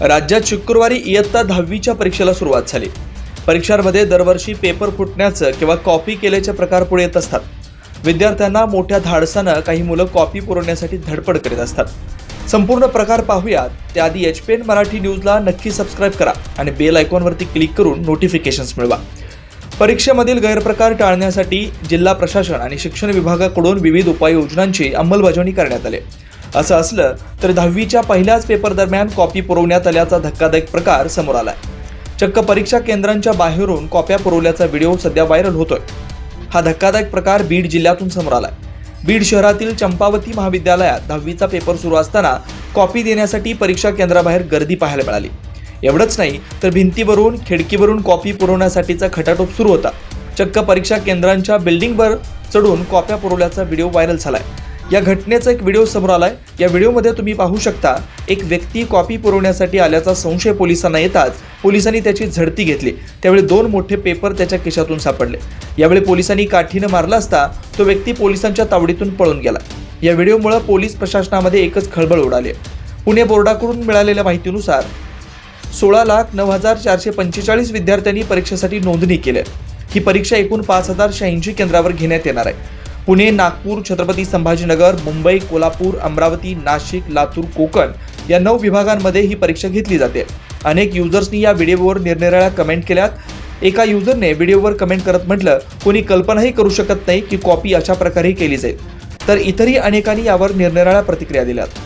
राज्यात शुक्रवारी इयत्ता दहावीच्या परीक्षेला सुरुवात झाली. परीक्षांमध्ये दरवर्षी पेपर फुटण्याचं किंवा कॉपी केल्याचे प्रकार पुढे येत असतात. विद्यार्थ्यांना मोठ्या धाडसानं काही मुलं कॉपी पुरवण्यासाठी धडपड करीत असतात. संपूर्ण प्रकार पाहूयात. त्याआधी एच पी एन मराठी न्यूजला नक्की सबस्क्राईब करा आणि बेल आयकॉनवरती क्लिक करून नोटिफिकेशन्स मिळवा. परीक्षेमधील गैरप्रकार टाळण्यासाठी जिल्हा प्रशासन आणि शिक्षण विभागाकडून विविध उपाययोजनांची अंमलबजावणी करण्यात आली. असं असलं तर दहावीच्या पहिल्याच पेपर दरम्यान कॉपी पुरवण्यात आल्याचा धक्कादायक प्रकार समोर आलाय. चक्क परीक्षा केंद्रांच्या बाहेरून कॉप्या पुरवल्याचा व्हिडिओ सध्या व्हायरल होतोय. हा धक्कादायक प्रकार बीड जिल्ह्यातून समोर आलाय. बीड शहरातील चंपावती महाविद्यालयात दहावीचा पेपर सुरू असताना कॉपी देण्यासाठी परीक्षा केंद्राबाहेर गर्दी पाहायला मिळाली. एवढंच नाही तर भिंतीवरून खिडकीवरून कॉपी पुरवण्यासाठीचा खटाटोप सुरू होता. चक्क परीक्षा केंद्रांच्या बिल्डिंगवर चढून कॉप्या पुरवल्याचा व्हिडिओ व्हायरल झालाय. या घटनेचा एक व्हिडिओ समोर आलाय. या व्हिडिओमध्ये तुम्ही पाहू शकता एक व्यक्ती कॉपी पुरवण्यासाठी आल्याचा संशय पोलिसांना येताच पोलिसांनी त्याची झडती घेतली. त्यावेळी दोन मोठे पेपर त्याच्या खिशातून सापडले. यावेळी पोलिसांनी काठीनं मारला असता तो व्यक्ती पोलिसांच्या तावडीतून पळून गेला. या व्हिडिओमुळे पोलीस प्रशासनामध्ये एकच खळबळ उडाली. पुणे बोर्डाकडून मिळालेल्या माहितीनुसार सोळा लाख नऊ हजार चारशे पंचेचाळीस विद्यार्थ्यांनी परीक्षेसाठी नोंदणी केली. ही परीक्षा एकूण पाच हजार शहाऐंशी केंद्रावर घेण्यात येणार आहे. पुणे नागपूर छत्रपती संभाजीनगर मुंबई कोल्हापूर अमरावती नाशिक लातूर कोकण या नऊ विभागांमध्ये ही परीक्षा घेतली जाते. अनेक युजर्सनी या व्हिडिओवर निरनिराळ्या कमेंट केल्यात. एका युजरने व्हिडिओवर कमेंट करत म्हटलं कोणी कल्पनाही करू शकत नाही की कॉपी अशा प्रकारे केली जाईल. तर इतरही अनेकांनी यावर निरनिराळ्या प्रतिक्रिया दिल्यात.